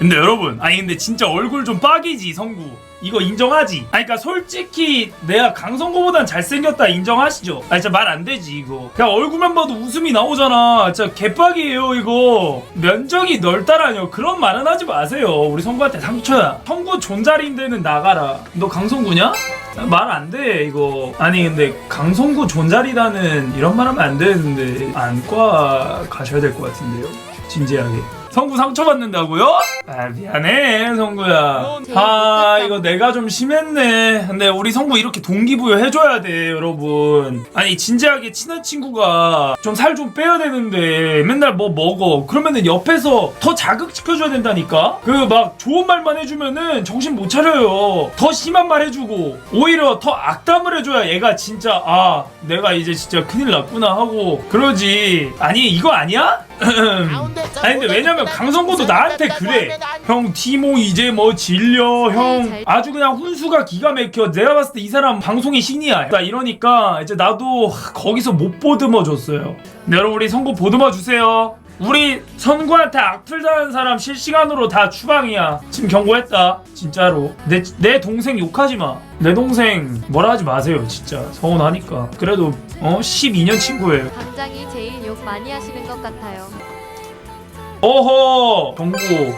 근데 여러분 아니 근데 진짜 얼굴 좀 빡이지 성구. 이거 인정하지? 아니 그니까 솔직히 내가 강성구보단 잘생겼다 인정하시죠? 아 진짜 말 안 되지 이거. 그냥 얼굴만 봐도 웃음이 나오잖아. 진짜 개빡이에요 이거. 면적이 넓다라뇨 그런 말은 하지 마세요. 우리 성구한테 상처야. 성구 존잘인데는 나가라. 너 강성구냐? 말 안 돼 이거. 아니 근데 강성구 존잘이라는 이런 말 하면 안 되는데 안과 가셔야 될 것 같은데요? 진지하게 성구 상처받는다고요? 아 미안해 성구야 아 이거 내가 좀 심했네. 근데 우리 성구 이렇게 동기부여 해줘야 돼 여러분. 아니 진지하게 친한 친구가 좀 살 좀 빼야 되는데 맨날 뭐 먹어. 그러면은 옆에서 더 자극시켜줘야 된다니까? 그 막 좋은 말만 해주면은 정신 못 차려요. 더 심한 말 해주고 오히려 더 악담을 해줘야 얘가 진짜 아 내가 이제 진짜 큰일 났구나 하고 그러지. 아니 이거 아니야? 아니 근데 왜냐면 강성구도 나한테 그래 형 티모 이제 뭐 질려 형. 아주 그냥 훈수가 기가 막혀. 내가 봤을 때 이 사람 방송의 신이야. 나 이러니까 이제 나도 하, 거기서 못 보듬어 줬어요. 네, 여러분 우리 선구 보듬어 주세요. 우리 선구한테 악플 다는 사람 실시간으로 다 추방이야. 지금 경고했다. 진짜로. 내, 내 동생 욕하지 마 내 동생 뭐라 하지 마세요 진짜. 서운하니까. 그래도 어 12년 친구예요. 당장이 제일 욕 많이 하시는 것 같아요. 어허! 경고